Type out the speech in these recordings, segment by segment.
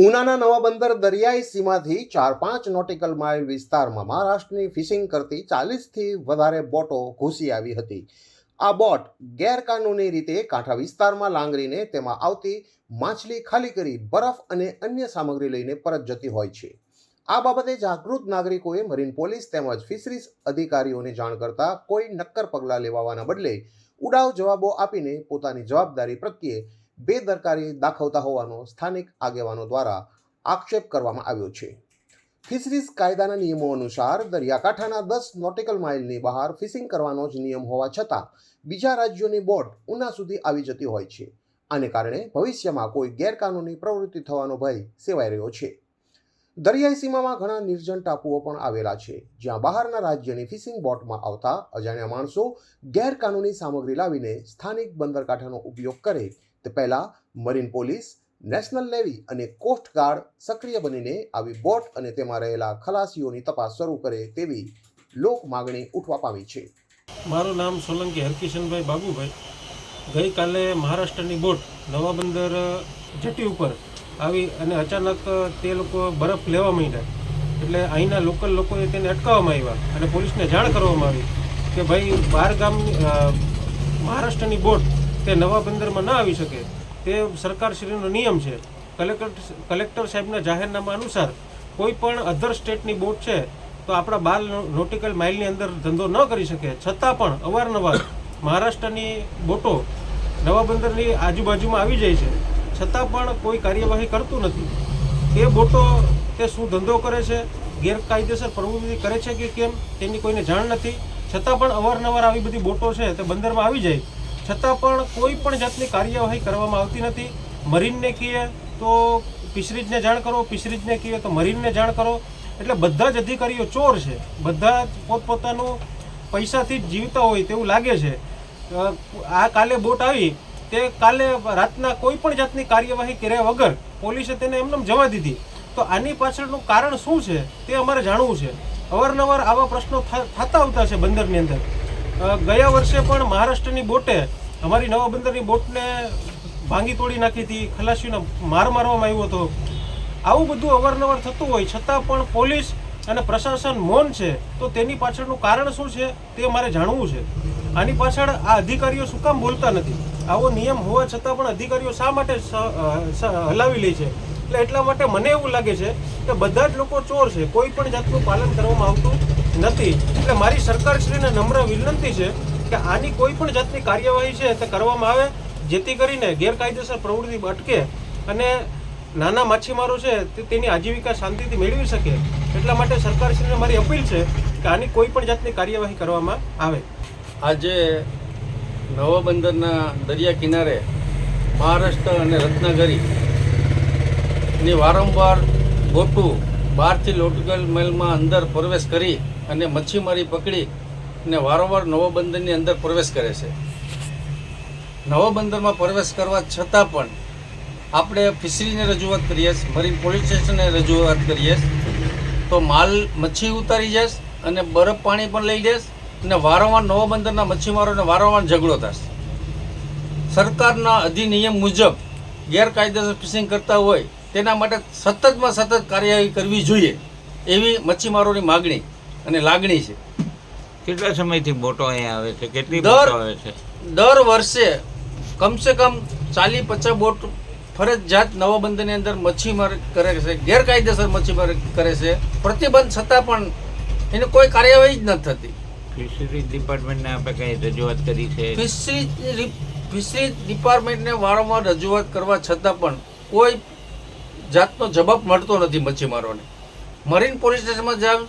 ઉનાના નવા બંદર દરિયાઈ સીમાથી ચાર પાંચ નોટિકલ માઇલ વિસ્તારમાં મહારાષ્ટ્રની ફિશિંગ કરતી ચાલીસથી વધારે બોટો ઘૂસી આવી હતી. આ બોટ ગેરકાનૂની રીતે કાંઠા વિસ્તારમાં લાંગરીને તેમાં આવતી માછલી ખાલી કરી બરફ અને અન્ય સામગ્રી લઈને પરત જતી હોય છે. આ બાબતે જાગૃત નાગરિકોએ મરીન પોલીસ તેમજ ફિશરીઝ અધિકારીઓને જાણ કરતા કોઈ નક્કર પગલાં લેવાના બદલે ઉડાવ જવાબો આપીને પોતાની જવાબદારી પ્રત્યે બેદરકારી દાખવતા હોવાનો સ્થાનિક આગેવાનો દ્વારા આક્ષેપ કરવામાં આવ્યો છે. ફિશરીઝ કાયદાના નિયમો અનુસાર દરિયાકાંઠાના દસ નોટિકલ માઇલની બહાર ફિશિંગ કરવાનો જ નિયમ હોવા છતાં બીજા રાજ્યોની બોટ ઉના સુધી આવી જતી હોય છે. આને કારણે ભવિષ્યમાં કોઈ ગેરકાનૂની પ્રવૃત્તિ થવાનો ભય સેવાઈ રહ્યો છે. દરિયાઈ સીમામાં ઘણા નિર્જન ટાપુઓ પણ આવેલા છે, જ્યાં બહારના રાજ્યની ફિશિંગ બોટમાં આવતા અજાણ્યા માણસો ગેરકાનૂની સામગ્રી લાવીને સ્થાનિક બંદરકાંઠાનો ઉપયોગ કરે તે પહેલાં મરીન પોલીસ, નેશનલ નેવી અને કોસ્ટગાર્ડ સક્રિય બનીને આવી બોટ અને તેમાં રહેલા ખલાસીઓની તપાસ શરૂ કરે તેવી લોક માગણી ઉઠવા પામી છે. મારું નામ સોલંકી હરકિશનભાઈ બાબુભાઈ. ગઈકાલે મહારાષ્ટ્રની બોટ નવા બંદર જટી ઉપર આવી અને અચાનક તે લોકો બરફ લેવા માંડ્યા. એટલે અહીંના લોકલ લોકોએ તેને અટકાવવામાં આવ્યા અને પોલીસને જાણ કરવામાં આવી કે ભાઈ બહાર ગામની મહારાષ્ટ્રની બોટ તે નવા બંદરમાં ન આવી શકે. તે સરકારશ્રીનો નિયમ છે. કલેક્ટર કલેક્ટર સાહેબના જાહેરનામા અનુસાર કોઈ પણ અધર સ્ટેટની બોટ છે, તો આપણા બાર નોટિકલ માઇલની અંદર ધંધો ન કરી શકે. છતાં પણ અવારનવાર મહારાષ્ટ્રની બોટો નવા બંદરની આજુબાજુમાં આવી જાય છે. છતાં પણ કોઈ કાર્યવાહી કરતું નથી. તે બોટો તે શું ધંધો કરે છે? ગેરકાયદેસર પ્રવૃત્તિ કરે છે કે કેમ? તેની કોઈને જાણ નથી. છતાં પણ અવારનવાર આવી બધી બોટો છે તે બંદરમાં આવી જાય. છતાં પણ કોઈ પણ જાતની કાર્યવાહી કરવામાં આવતી નથી. મરીનને કહીએ તો ફિશરીજને જાણ કરો ફિશરીજને કહીએ તો મરીનને જાણ કરો. એટલે બધા જ અધિકારીઓ ચોર છે. બધા જ પોતપોતાનું પૈસાથી જ જીવતા હોય તેવું લાગે છે. આ કાલે બોટ આવી. તે કાલે રાતના કોઈ પણ જાતની કાર્યવાહી કર્યા વગર પોલીસે તેને એમને જવા દીધી. તો આની પાછળનું કારણ શું છે તે અમારે જાણવું છે. અવારનવાર આવા પ્રશ્નો થતા આવતા છે બંદરની અંદર. ગયા વર્ષે પણ મહારાષ્ટ્રની બોટે અમારી નવા બંદરની બોટને ભાંગી તોડી નાખી હતી, ખલાસીઓને માર મારવામાં આવ્યો હતો. આવું બધું અવારનવાર થતું હોય, છતાં પણ પોલીસ અને પ્રશાસન મૌન છે. તો તેની પાછળનું કારણ શું છે, તે મારે જાણવું છે. આની પાછળ આ અધિકારીઓ શું કામ બોલતા નથી? આવો નિયમ હોવા છતાં પણ અધિકારીઓ શા માટે હલાવી લે છે? એટલે એટલા માટે મને એવું લાગે છે કે બધા જ લોકો ચોર છે. કોઈ પણ જાતનું પાલન કરવામાં આવતું નથી. એટલે મારી સરકારશ્રીને નમ્ર વિનંતી છે કે આની કોઈ પણ જાતની કાર્યવાહી છે તે કરવામાં આવે, જેથી કરીને ગેરકાયદેસર પ્રવૃત્તિ અટકે અને નાના માછીમારો છે તે તેની આજીવિકા શાંતિથી મેળવી શકે. એટલા માટે સરકારશ્રીને મારી અપીલ છે કે આની કોઈ પણ જાતની કાર્યવાહી કરવામાં આવે. આજે નવા બંદરના દરિયા કિનારે મહારાષ્ટ્ર અને રત્નાગરી ની વારંવાર બોટો બહારથી લોટગલ મહેલમાં અંદર પ્રવેશ કરી અને મચ્છીમારી પકડી ને વારંવાર નવા બંદરની અંદર પ્રવેશ કરે છે. નવો બંદરમાં પ્રવેશ કરવા છતાં પણ આપણે ફિશરીને રજૂઆત કરીએ મરીન પોલીસ સ્ટેશને રજૂઆત કરીએ તો માલ મચ્છી ઉતારી જશ અને બરફ પાણી પણ લઈ જશ અને વારંવાર નવા બંદરના મચ્છીમારોને વારંવાર ઝઘડો થશે. સરકારના અધિનિયમ મુજબ ગેરકાયદેસર ફિશિંગ કરતા હોય તેના માટે સતતમાં સતત કાર્યવાહી કરવી જોઈએ એવી મચ્છીમારોની માગણી અને લાગણી છે. કેટલા સમયથી બોટો અહીંયા આવે છે? કેટલી દર- આવે છે? દર વર્ષે કમસે કમ ચાલી પચાસ બોટ ફરજિયાત નવા બંદરની અંદર મચ્છીમાર કરે છે ગેરકાયદેસર મચ્છીમાર કરે છે. પ્રતિબંધ છતાં પણ એને કોઈ કાર્યવાહી જ નથી થતી. ફિશરીઝ ડિપાર્ટમેન્ટને આપણે કઈ રજૂઆત કરી છે? ફિશરીઝ ફિશરીઝ ડિપાર્ટમેન્ટને વારંવાર રજૂઆત કરવા છતાં પણ કોઈ જાતનો જવાબ મળતો નથી મચ્છીમારોને. મરીન પોલીસ સ્ટેશનમાં જાવ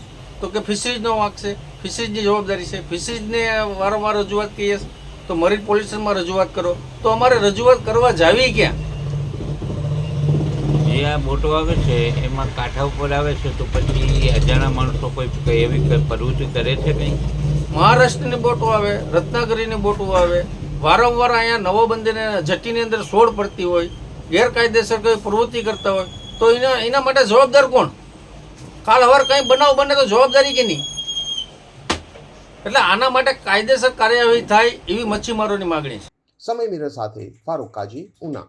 તો કે ફિશરીઝનો વાંક છે ફિશરીઝની જવાબદારી છે. ફિશરીઝને વારંવાર રજૂઆત કહીએ તો મરીન પોલીસ સ્ટેશનમાં રજૂઆત કરો. તો અમારે રજૂઆત કરવા જાવી ક્યાં? જે આ બોટો આવે છે એમાં કાંઠા ઉપર આવે છે તો પછી અજાણા માણસો કોઈ કઈ એવી પ્રવૃત્તિ કરે છે કંઈ? મહારાષ્ટ્રની બોટો આવે રત્નાગરીની બોટો આવે. વારંવાર અહીંયા નવોબંદીને જટીની અંદર સોડ પડતી હોય. ગેરકાયદેસર કોઈ પ્રવૃત્તિ કરતા હોય, તો એના એના માટે જવાબદાર કોણ? કાલ હવાર કંઈ બનાવ બને તો જવાબદારી કે નહીં એટલે આના માટે કાયદેસર કાર્યવાહી થાય એવી મચ્છીમારોની માગણી છે. સમય મિરર સાથે ફારૂક કાજી, ઉના.